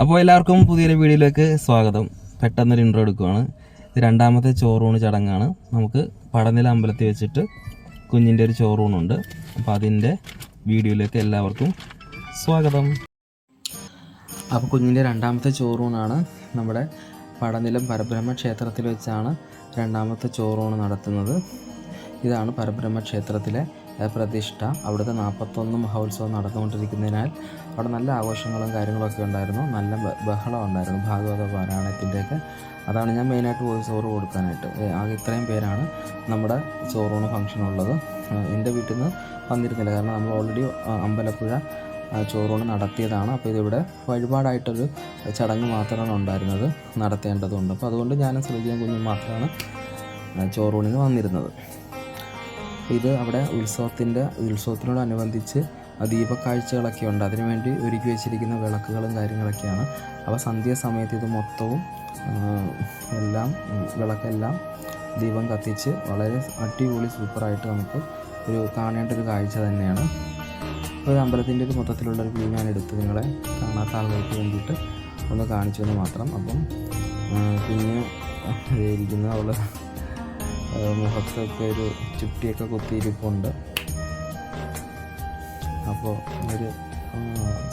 അപ്പോൾ എല്ലാവർക്കും പുതിയൊരു വീഡിയോയിലേക്ക് സ്വാഗതം. പെട്ടെന്നൊരു ഇൻട്രോ എടുക്കുവാണ്. ഇത് രണ്ടാമത്തെ ചോറൂണ് ചടങ്ങാണ്. നമുക്ക് പടനില അമ്പലത്തിൽ വെച്ചിട്ട് കുഞ്ഞിന്റെ ഒരു ചോറൂണുണ്ട്. അപ്പോൾ അതിന്റെ വീഡിയോയിലേക്ക് എല്ലാവർക്കും സ്വാഗതം. അപ്പോൾ കുഞ്ഞിന്റെ രണ്ടാമത്തെ ചോറൂണാണ് നമ്മുടെ പടനിലം പരബ്രഹ്മ ക്ഷേത്രത്തിൽ വെച്ചാണ് രണ്ടാമത്തെ ചോറൂണ് നടത്തുന്നത്. ഇതാണ് പരബ്രഹ്മ ക്ഷേത്രത്തിലെ പ്രതിഷ്ഠ അവിടുത്തെ നാൽപ്പത്തൊന്ന് മഹോത്സവം നടന്നുകൊണ്ടിരിക്കുന്നതിനാൽ അവിടെ നല്ല ആഘോഷങ്ങളും കാര്യങ്ങളൊക്കെ ഉണ്ടായിരുന്നു. നല്ല ബഹളം ഉണ്ടായിരുന്നു. ഭാഗവത പാരായണത്തിന്റെയൊക്കെ. അതാണ് ഞാൻ മെയിനായിട്ട് പോയി ചോറ് കൊടുക്കാനായിട്ട്. ആകെ ഇത്രയും പേരാണ് നമ്മുടെ ചോറൂണ് ഏഹ്, എന്റെ വീട്ടിൽ നിന്ന് വന്നിരുന്നില്ല. കാരണം നമ്മൾ ഓൾറെഡി അമ്പലപ്പുഴ ചോറൂണ് നടത്തിയതാണ്. അപ്പോൾ ഇതിവിടെ വഴിപാടായിട്ടൊരു ചടങ്ങ് മാത്രമാണ് ഉണ്ടായിരുന്നത് നടത്തേണ്ടതുണ്ട്. അപ്പോൾ അതുകൊണ്ട് ഞാനും ശ്രീജയും കുഞ്ഞും മാത്രമാണ് ചോറൂണിന് വന്നിരുന്നത്. ഇത് അവിടെ ഉത്സവത്തിന്റെ ഉത്സവത്തിനോടനുബന്ധിച്ച് ദീപക്കാഴ്ചകളൊക്കെ ഉണ്ട്. അതിനുവേണ്ടി ഒരുക്കി വെച്ചിരിക്കുന്ന വിളക്കുകളും കാര്യങ്ങളൊക്കെയാണ്. അപ്പോൾ സന്ധ്യാസമയത്ത് ഇത് മൊത്തവും എല്ലാം വിളക്കെല്ലാം ദീപം കത്തിച്ച് വളരെ അടിപൊളി സൂപ്പറായിട്ട് നമുക്ക് ഒരു കാണേണ്ട ഒരു കാഴ്ച തന്നെയാണ്. ഒരു അമ്പലത്തിന്റെ ഒരു മൊത്തത്തിലുള്ള ഒരു വ്യൂ ഞാൻ എടുത്ത് നിങ്ങളെ കാണാത്ത ആളുകൾക്ക് വേണ്ടിയിട്ട് ഒന്ന് കാണിച്ചു എന്ന് മാത്രം. അപ്പം പിന്നെ ഇരിക്കുന്ന അവൾ ആ, മുഖത്തൊക്കെ ഒരു ചുട്ടിയൊക്കെ കുത്തിയിരിപ്പുണ്ട്. അപ്പോൾ ഒരു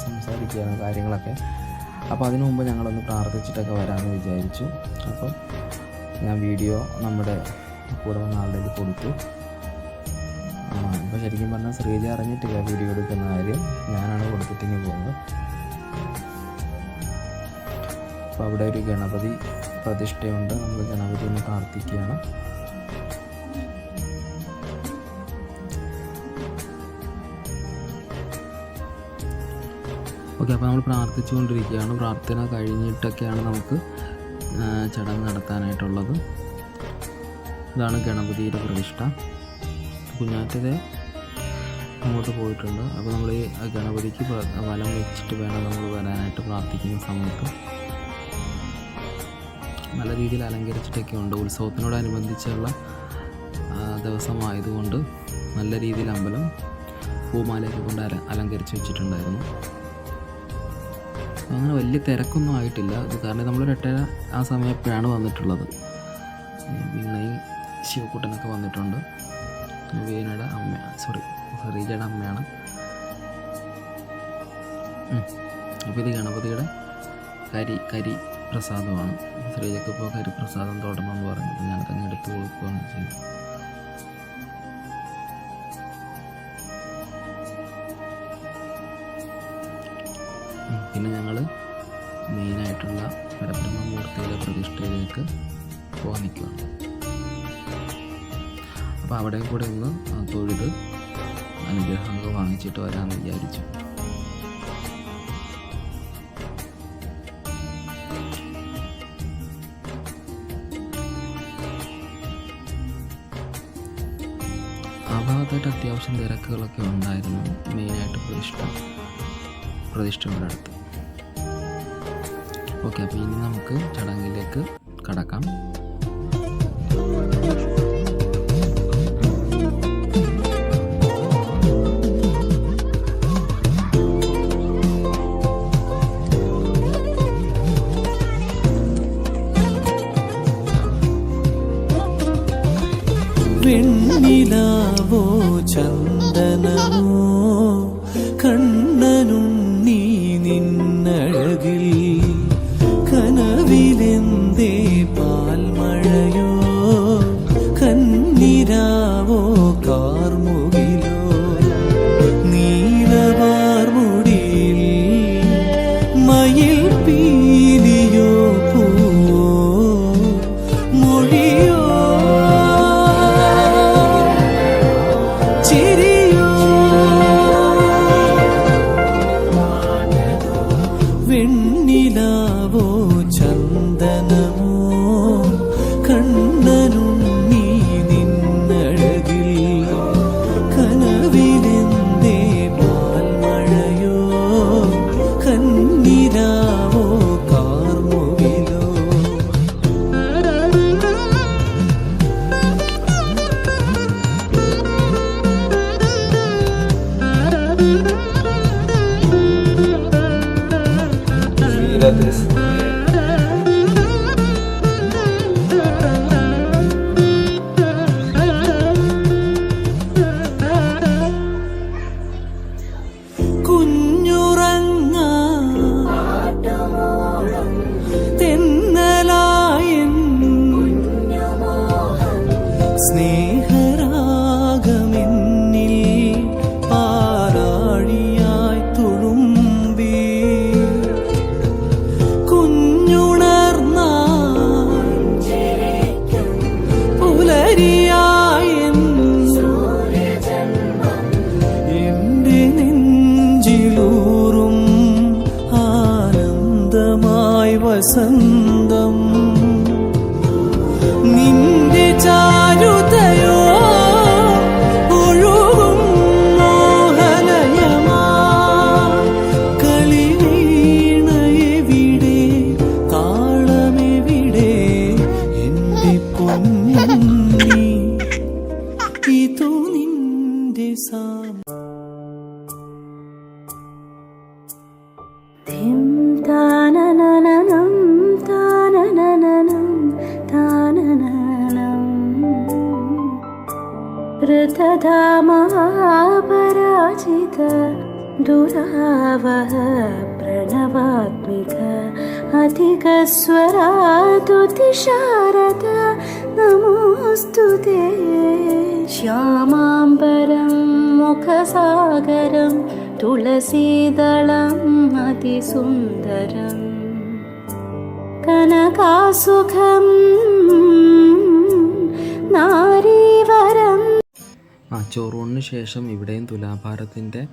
സംസാരിക്കുകയാണ് കാര്യങ്ങളൊക്കെ. അപ്പോൾ അതിനു മുമ്പ് ഞങ്ങളൊന്ന് പ്രാർത്ഥിച്ചിട്ടൊക്കെ വരാമെന്ന് വിചാരിച്ചു. അപ്പം ഞാൻ വീഡിയോ നമ്മുടെ കൂടെ വന്ന ആളുടെ കൊടുത്തു. അപ്പോൾ ശരിക്കും പറഞ്ഞാൽ ശ്രീജ അറിഞ്ഞിട്ടില്ല വീഡിയോ എടുക്കുന്ന കാര്യം. ഞാനാണ് കൊടുത്തിട്ടിങ്ങ് പോകുന്നത്. അപ്പോൾ അവിടെ ഒരു ഗണപതി പ്രതിഷ്ഠയുണ്ട്. നമ്മൾ ഗണപതി ഒന്ന് പ്രാർത്ഥിക്കുകയാണ്. ഓക്കെ അപ്പോൾ നമ്മൾ പ്രാർത്ഥിച്ചുകൊണ്ടിരിക്കുകയാണ്. പ്രാർത്ഥന കഴിഞ്ഞിട്ടൊക്കെയാണ് നമുക്ക് ചടങ്ങ് നടത്താനായിട്ടുള്ളത്. ഇതാണ് ഗണപതിയുടെ പ്രതിഷ്ഠ. കുഞ്ഞാറ്റത് അങ്ങോട്ട് പോയിട്ടുണ്ട്. അപ്പോൾ നമ്മൾ ഈ ഗണപതിക്ക് വലം വെച്ചിട്ട് വേണം നമ്മൾ വരാനായിട്ട് പ്രാർത്ഥിക്കുന്ന സമയത്ത്. നല്ല രീതിയിൽ അലങ്കരിച്ചിട്ടൊക്കെ ഉണ്ട്. ഉത്സവത്തിനോടനുബന്ധിച്ചുള്ള ദിവസമായതുകൊണ്ട് നല്ല രീതിയിൽ അമ്പലം പൂമാലയൊക്കെ കൊണ്ട് അല അലങ്കരിച്ച് വെച്ചിട്ടുണ്ടായിരുന്നു. അങ്ങനെ വലിയ തിരക്കൊന്നും ആയിട്ടില്ല. കാരണം നമ്മൾ എട്ടര ആ സമയം എപ്പോഴാണ് വന്നിട്ടുള്ളത് വീണയും ശിവക്കുട്ടനൊക്കെ വന്നിട്ടുണ്ട്. വീണയുടെ അമ്മ സോറി ശ്രീജയുടെ അമ്മയാണ്. അപ്പോൾ ഇത് ഗണപതിയുടെ കരി കരി പ്രസാദമാണ്. ശ്രീജയ്ക്ക് ഇപ്പോൾ കരി പ്രസാദം തുടരണമെന്ന് പറഞ്ഞു അപ്പോൾ ഞാനത് അങ്ങ് എടുത്ത് കൊടുക്കുകയാണ് ചെയ്തത്. പിന്നെ ഞങ്ങൾ മെയിനായിട്ടുള്ള പരബ്രഹ്മമൂർത്തിയുടെ പ്രതിഷ്ഠയിലേക്ക് പോകാൻ നിൽക്കുകയാണ് അപ്പോൾ അവിടെ കൂടെ ഒന്ന് തൊഴുത് അനുഗ്രഹങ്ങൾ വാങ്ങിച്ചിട്ട് വരാമെന്ന് വിചാരിച്ചു. ആ അത്യാവശ്യം തിരക്കുകളൊക്കെ ഉണ്ടായിരുന്നു. മെയിനായിട്ട് പ്രതിഷ്ഠ പ്രതിഷ്ഠയുടെ അടുത്ത്. ഓക്കെ അപ്പോൾ ഇനി നമുക്ക് ചടങ്ങിലേക്ക് കടക്കാം. ചന്ദനമോ? കനവിലെന്തേ പാൽമഴയോ ചന്ദനമോ സ്നേഹരാഗമെന്നിൽ पृथधा मा पराजित दुरावः प्रणवात्मिक अधिकस्वरा दुतिशारद നമോസ്തു ശ്യാമാംബരം മുഖസാഗരം തുളസീതളം അതിസുന്ദരം. കനകാസുഖം നാരീവരം. ആ ചോറൂണിന് ശേഷം ഇവിടെയും തുലാഭാരത്തിന്റെ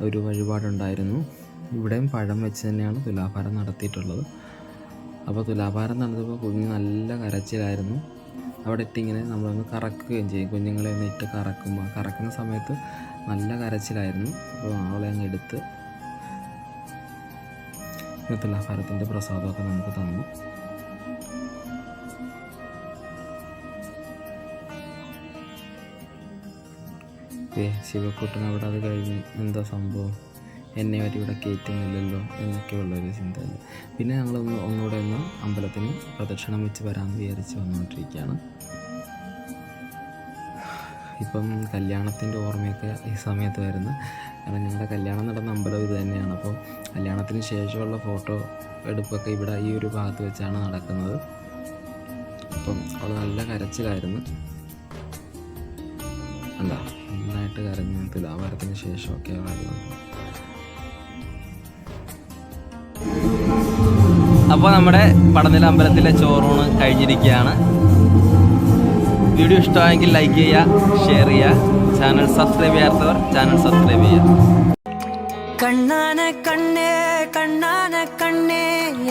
ഒരു വഴിപാടുണ്ടായിരുന്നു. ഇവിടെയും പഴം വെച്ച് തന്നെയാണ് തുലാഭാരം നടത്തിയിട്ടുള്ളത്. അപ്പോൾ തുലാഭാരം നടന്നപ്പോൾ കുഞ്ഞ് നല്ല കരച്ചിലായിരുന്നു. അവിടെ ഇട്ടിങ്ങനെ നമ്മളൊന്ന് കറക്കുകയും ചെയ്യും. കുഞ്ഞുങ്ങളെ ഒന്ന് ഇട്ട് കറക്കുമ്പോൾ കറക്കുന്ന സമയത്ത് നല്ല കരച്ചിലായിരുന്നു. അപ്പോൾ അവളെ അങ്ങ് എടുത്ത് തുലാഭാരത്തിന്റെ പ്രസാദമൊക്കെ നമുക്ക് തന്നു. ശിവക്കുട്ടൻ അവിടെ അത് കഴിഞ്ഞ്. എന്താ സംഭവം? എന്നെ വരെ ഇവിടെ കയറ്റുന്നില്ലല്ലോ എന്നൊക്കെയുള്ളൊരു ചിന്ത പിന്നെ ഞങ്ങളൊന്ന് ഒന്നുകൂടെ ഒന്ന് അമ്പലത്തിന് പ്രദക്ഷിണം വെച്ച് വരാമെന്ന് വിചാരിച്ച് വന്നുകൊണ്ടിരിക്കുകയാണ് ഇപ്പം കല്യാണത്തിന്റെ ഓർമ്മയൊക്കെ ഈ സമയത്ത് വരുന്നു കാരണം ഞങ്ങളുടെ കല്യാണം നടന്ന അമ്പലം ഇത് തന്നെയാണ്. അപ്പോൾ കല്യാണത്തിന് ശേഷമുള്ള ഫോട്ടോ എടുപ്പൊക്കെ ഇവിടെ ഈ ഒരു ഭാഗത്ത് വെച്ചാണ് നടക്കുന്നത്. അപ്പം അവൾ നല്ല കരച്ചിലായിരുന്നു. എന്താ നന്നായിട്ട് കരഞ്ഞ് തിലാവാരത്തിന് ശേഷമൊക്കെ വെള്ളം അപ്പോൾ നമ്മുടെ പടനില അമ്പലത്തിലെ ചോറൂണ് കഴിഞ്ഞിരിക്കുകയാണ് വീഡിയോ ഇഷ്ടമായെങ്കിൽ ലൈക്ക് ചെയ്യുക ഷെയർ ചെയ്യുക ചാനൽ സബ്സ്ക്രൈബ് ചെയ്യാത്തവർ ചാനൽ സബ്സ്ക്രൈബ് ചെയ്യുക கண்ணான கண்ணே கண்ணான கண்ணே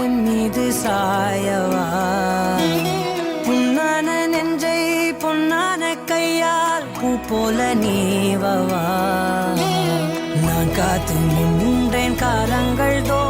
என் மீது சாயவா புண்ணான நெஞ்சை பொன்னான கையால் பூ போல நீவவா நான் காத்து நின்றேன் காலங்கள் தோ